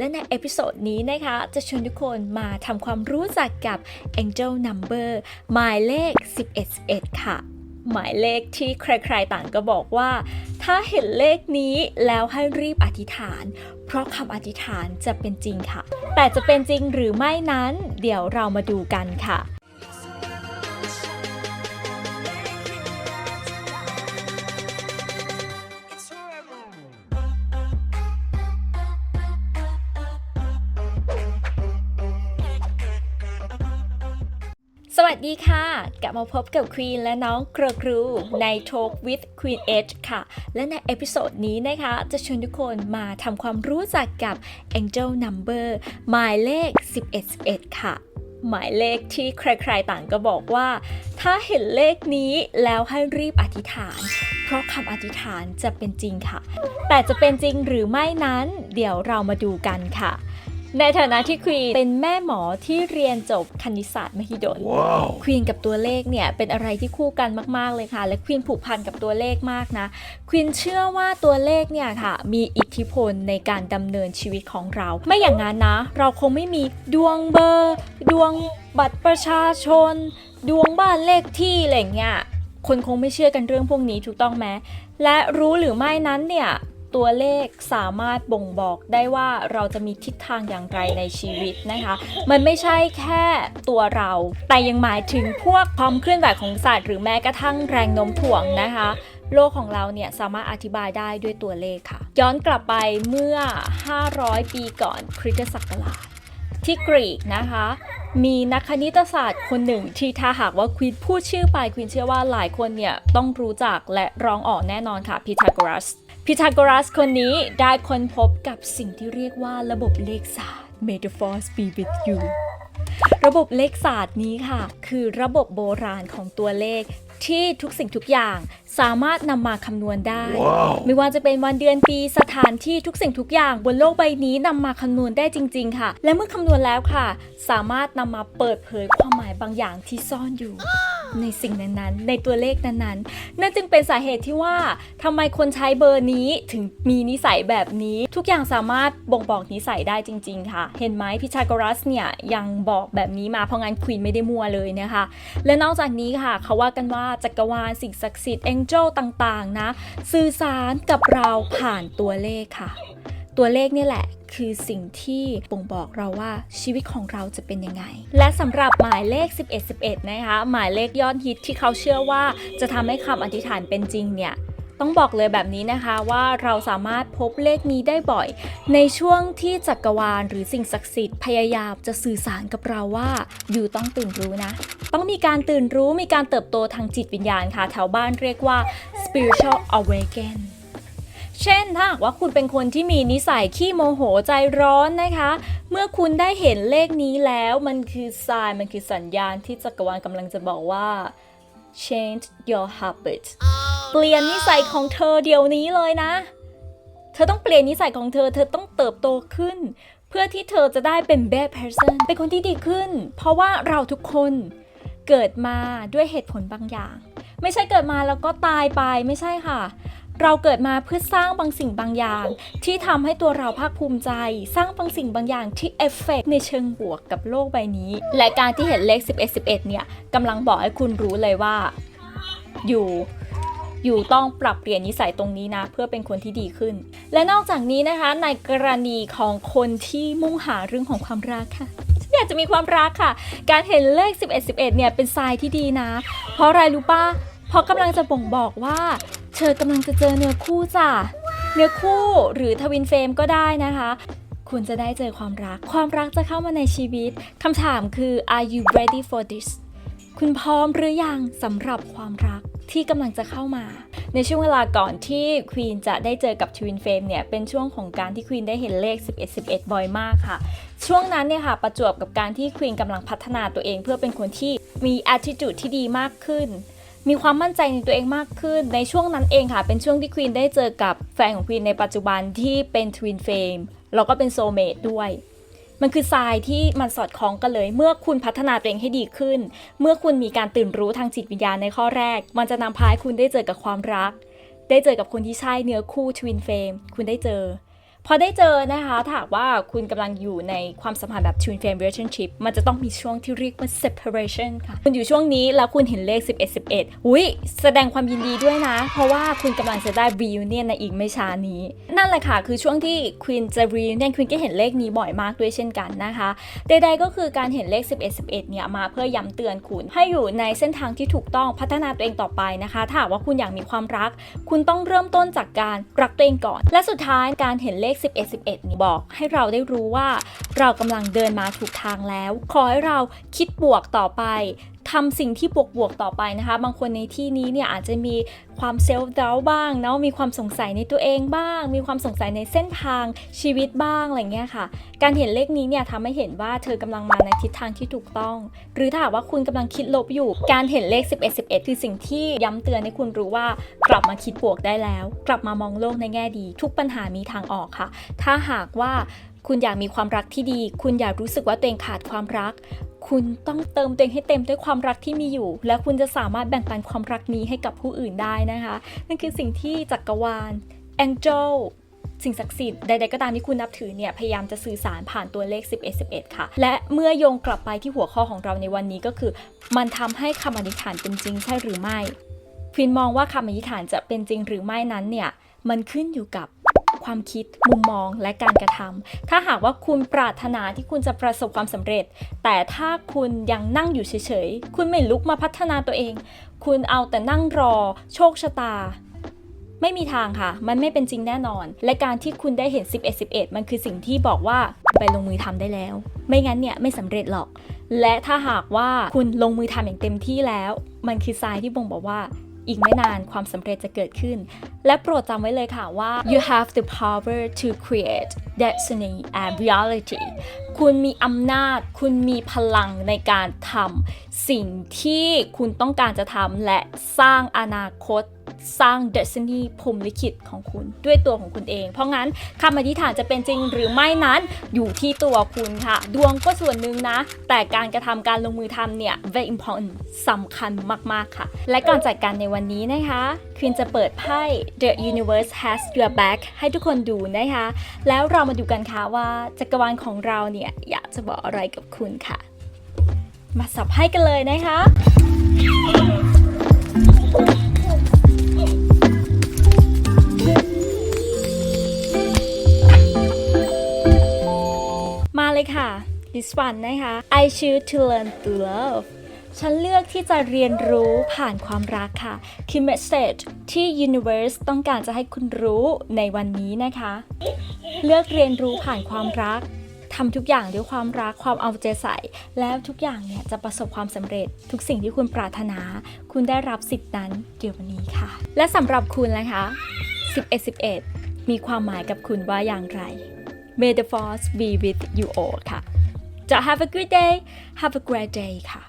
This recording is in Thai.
และในเอพิโซดนี้นะคะ จะชวนทุกคนมาทำความรู้จักกับ Angel Number หมายเลข 1111 ค่ะ หมายเลขที่ใครๆต่างก็บอกว่า ถ้าเห็นเลขนี้แล้วให้รีบอธิษฐาน เพราะคำอธิษฐานจะเป็นจริงค่ะ แต่จะเป็นจริงหรือไม่นั้น เดี๋ยวเรามาดูกันค่ะ วัสดีค่ะ กลับมาพบกับควีนและน้องกระกรูใน Talk with Queen Edge ค่ะ และในเอพิโซดนี้นะคะ จะชวนทุกคนมาทำความรู้จักกับ Angel Number หมายเลข 1111 ค่ะ หมายเลขที่ใครๆต่างก็บอกว่า ถ้าเห็นเลขนี้แล้วให้รีบอธิษฐาน เพราะคำอธิษฐานจะเป็นจริงค่ะ แต่จะเป็นจริงหรือไม่นั้น เดี๋ยวเรามาดูกันค่ะ ในฐานะที่ควีนเป็นแม่หมอที่เรียนจบคณิตศาสตร์มหิดล Wow. ควีนกับตัวเลขเนี่ยเป็นอะไรที่คู่กันมาก ๆ เลยค่ะ และควีนผูกพันกับตัวเลขมากนะ ควีนเชื่อว่าตัวเลขเนี่ยค่ะ มีอิทธิพลในการดำเนินชีวิตของเรา ไม่อย่างนั้นนะ เราคงไม่มีดวงเบอร์ ดวงบัตรประชาชน ดวงบ้านเลขที่อะไรอย่างเงี้ยคนคงไม่เชื่อกันเรื่องพวกนี้ถูกต้องไหมและรู้หรือไม่นั้นเนี่ย ตัวเลขสามารถบ่งบอกได้ว่าเราจะมีทิศทางอย่างไรในชีวิตนะคะ มันไม่ใช่แค่ตัวเรา แต่ยังหมายถึงพวกความเคลื่อนไหวของสัตว์หรือแม้กระทั่งแรงโน้มถ่วงนะคะโลกของเราเนี่ยสามารถอธิบายได้ด้วยตัวเลขค่ะ ย้อนกลับไปเมื่อ 500 ปีก่อนคริสตศักราชที่กรีกนะคะ มีนักคณิตศาสตร์คนหนึ่งที่ถ้าหากว่าควีนพูดชื่อไปควีนเชื่อว่าหลายคนเนี่ยต้องรู้จักและร้องออกแน่นอนค่ะพีทาโกรัส พีทาโกรัสคนนี้ได้ค้นพบกับสิ่งที่เรียกว่าระบบเลขศาสตร์ May the force be with you ระบบเลขศาสตร์นี้ค่ะ คือระบบโบราณของตัวเลขที่ทุกสิ่งทุกอย่างสามารถนำมาคำนวณได้ Wow. ไม่ว่าจะเป็นวันเดือนปีสถานที่ทุกสิ่งทุกอย่างบนโลกใบนี้นำมาคำนวณได้จริง ๆ ค่ะ และเมื่อคำนวณแล้วค่ะ สามารถนำมาเปิดเผยความหมายบางอย่างที่ซ่อนอยู่ ในสิ่งนั้นๆ ในตัวเลขนั้นๆ นั่นจึงเป็นสาเหตุที่ว่าทำไมคนใช้เบอร์นี้ถึงมีนิสัยแบบนี้ ทุกอย่างสามารถบ่งบอกนิสัยได้จริง ๆ ค่ะ เห็นไหมพิชากรัสเนี่ยยังบอกแบบนี้มาเพราะงั้นควีนไม่ได้มัวเลยนะคะ และนอกจากนี้ค่ะเขาว่ากันว่าจักรวาลสิ่งศักดิ์สิทธิ์ Angel ต่างๆนะสื่อสารกับเราผ่านตัวเลขค่ะ ตัวเลขนี่แหละ คือสิ่งที่บ่งบอกเราว่าชีวิตของเราจะเป็นยังไง และสำหรับหมายเลข 1111 นะคะ หมายเลขยอดฮิตที่เขาเชื่อว่าจะทำให้คำอธิษฐานเป็นจริงเนี่ยต้องบอกเลยแบบนี้นะคะว่าเราสามารถพบเลขนี้ได้บ่อย ในช่วงที่จักรวาลหรือสิ่งศักดิ์สิทธิ์พยายามจะสื่อสารกับเราว่าอยู่ต้องตื่นรู้นะ ต้องมีการตื่นรู้มีการเติบโตทางจิตวิญญาณค่ะแถวบ้านเรียกว่า spiritual awaken เช่นถ้าหากว่าคุณเป็นคนที่มีนิสัยขี้โมโหใจร้อนนะคะ เมื่อคุณได้เห็นเลขนี้แล้วมันคือสายมันคือสัญญาณที่จักรวาลกำลังจะบอกว่า change your habit เปลี่ยนนิสัยของเธอเดี๋ยวนี้เลยนะ เธอต้องเปลี่ยนนิสัยของเธอ เธอต้องเติบโตขึ้น เพื่อที่เธอจะได้เป็น better person เป็นคนที่ดีขึ้น เพราะว่าเราทุกคนเกิดมาด้วยเหตุผลบางอย่าง ไม่ใช่เกิดมาแล้วก็ตายไปไม่ใช่ค่ะ เราเกิดมาเพื่อสร้างบางสิ่งบางอย่าง ที่ทำให้ตัวเราภาคภูมิใจ สร้างบางสิ่งบางอย่างที่เอฟเฟกในเชิงบวกกับโลกใบนี้ และการที่เห็นเลข 11 11 เนี่ยกำลังบอกให้คุณรู้เลยว่า อยู่อยู่ต้องปรับเปลี่ยนนิสัยตรงนี้นะ เพื่อเป็นคนที่ดีขึ้น และนอกจากนี้นะคะในกรณีของคนที่มุ่งหาเรื่องของความรักค่ะอยากจะมีความรักค่ะ การเห็นเลข 11 11 เนี่ยเป็นทรายที่ดีนะ เพราะอะไรรู้ป่ะเพราะกำลังจะบ่งบอกว่า ธอกำลังจะเจอเนื้อคู่จ้ะ เนื้อคู่หรือทวินเฟรมก็ได้นะคะ คุณจะได้เจอความรัก ความรักจะเข้ามาในชีวิตคำถามคือ are you ready for this คุณพร้อมหรือยังสำหรับความรักที่กำลังจะเข้ามา ในช่วงเวลาก่อนที่ควีนจะได้เจอกับทวินเฟมเนี่ยเป็นช่วงของการที่ควีนได้เห็นเลข 11 11 บ่อยมากค่ะ ช่วงนั้นเนี่ยค่ะประจวบกับการที่ควีนกำลังพัฒนาตัวเอง เพื่อเป็นคนที่มี attitude ที่ดีมากขึ้น มีความมั่นใจในตัวเองมากขึ้น ในช่วงนั้นเองค่ะ เป็นช่วงที่ควีนได้เจอกับแฟนของควีนในปัจจุบันที่เป็นทวินเฟมแล้วก็เป็นโซเมดด้วย มันคือทรายที่มันสอดคล้องกันเลย เมื่อคุณพัฒนาตัวเองให้ดีขึ้น เมื่อคุณมีการตื่นรู้ทางจิตวิญญาณในข้อแรก มันจะนำพาให้คุณได้เจอกับความรัก ได้เจอกับคนที่ใช่เนื้อคู่ทวินเฟมคุณได้เจอ พอได้เจอนะคะถ้าว่าคุณกำลังอยู่ในความสัมพันธ์แบบ twin flame relationship มันจะต้องมีช่วงที่เรียกว่า separation ค่ะ คุณอยู่ช่วงนี้แล้วคุณเห็นเลข 11 11อุ้ยแสดงความยินดีด้วยนะ เพราะว่าคุณกำลังจะได้ reunion ในอีกไม่ช้านี้ นั่นแหละค่ะ คือช่วงที่คุณจะ reunion คุณก็เห็นเลขนี้บ่อยมากด้วยเช่นกันนะคะใดๆก็คือการเห็นเลข 11 11เนี่ยมาเพื่อย้ำเตือนคุณ ให้อยู่ในเส้นทางที่ถูกต้องพัฒนาตัวเองต่อไปนะคะ ถ้าว่าคุณอยากมีความรัก คุณต้องเริ่มต้นจากการรักตัวเองก่อน และสุดท้ายการเห็นเลขข 11 11นี่บอกให้เราได้รู้ว่า เรากำลังเดินมาถูกทางแล้ว ขอให้เราคิดบวกต่อไป ทำสิ่งที่บวกๆต่อไปนะคะ บางคนในที่นี้เนี่ยอาจจะมีความเซลฟ์ดาวบ้างเนาะมีความสงสัยในตัวเองบ้าง มีความสงสัยในเส้นทางชีวิตบ้างอะไรเงี้ยค่ะ การเห็นเลขนี้เนี่ยทำให้เห็นว่าเธอกำลังมาในทิศทางที่ถูกต้อง หรือถ้าหากว่าคุณกำลังคิดลบอยู่ การเห็นเลข 11 11 คือสิ่งที่ย้ำเตือนให้คุณรู้ว่ากลับมาคิดบวกได้แล้ว กลับมามองโลกในแง่ดี ทุกปัญหามีทางออกค่ะ ถ้าหากว่าคุณอยากมีความรักที่ดี คุณอยากรู้สึกว่าตัวเองขาดความรัก คุณต้องเติมตัวเองให้เต็มด้วยความรักที่มีอยู่ และคุณจะสามารถแบ่งปันความรักนี้ให้กับผู้อื่นได้นะคะ นั่นคือสิ่งที่จักรวาล Angel สิ่งศักดิ์สิทธิ์ใดๆก็ตามที่คุณนับถือเนี่ย พยายามจะสื่อสารผ่านตัวเลข 11 11 ค่ะ และเมื่อโยงกลับไปที่หัวข้อของเราในวันนี้ก็คือ มันทำให้คำอธิษฐานเป็นจริงใช่หรือไม่ควินมองว่าคำอธิษฐานจะเป็นจริงหรือไม่นั้นเนี่ย มันขึ้นอยู่กับ ความคิด มุมมองและการกระทำถ้าหากว่าคุณปรารถนาที่คุณจะประสบความสำเร็จ แต่ถ้าคุณยังนั่งอยู่เฉยๆ คุณไม่ลุกมาพัฒนาตัวเอง คุณเอาแต่นั่งรอ โชคชะตาไม่มีทางค่ะ มันไม่เป็นจริงแน่นอน และการที่คุณได้เห็น 11 11 มันคือสิ่งที่บอกว่าไปลงมือทำได้แล้ว ไม่งั้นเนี่ยไม่สำเร็จหรอก และถ้าหากว่าคุณลงมือทำอย่างเต็มที่แล้ว มันคือทรายที่บ่งบอกว่า อีกไม่นานความสำเร็จจะเกิดขึ้น และโปรดจำไว้เลยค่ะว่า you have the power to create destiny and reality คุณมีอำนาจ คุณมีพลังในการทำ สิ่งที่คุณต้องการจะทำและสร้างอนาคตสร้าง destiny พรมลิขิตของคุณด้วยตัวของคุณเอง เพราะงั้นคำอธิษฐานจะเป็นจริงหรือไม่นั้นอยู่ที่ตัวคุณค่ะ ดวงก็ส่วนหนึ่งนะ แต่การกระทำการลงมือทำเนี่ย very important สำคัญมาก ๆ ค่ะ และก่อนจัดการในวันนี้นะคะควินจะเปิดไพ่ The Universe Has Your Back ให้ทุกคนดูนะคะ แล้วเรามาดูกันค่ะว่าจักรวาลของเราเนี่ยอยากจะบอกอะไรกับคุณค่ะ มาสับไพ่กันเลยนะคะมาเลยค่ะ this one นะคะ I choose to learn to love ฉันเลือกที่จะเรียนรู้ผ่านความรักค่ะ คือ message ที่ universe ต้องการจะให้คุณรู้ในวันนี้นะคะ เลือกเรียนรู้ผ่านความรัก ทำทุกอย่างด้วยความรักความเอาใจใส่ แล้วทุกอย่างเนี่ยจะประสบความสำเร็จ ทุกสิ่งที่คุณปรารถนา คุณได้รับสิทธินั้นเดี๋ยววันนี้ค่ะ และสำหรับคุณนะคะ 11 11 มีความหมายกับคุณว่าอย่างไร May the force be with you all ค่ะ จะ have a good day have a great day ค่ะ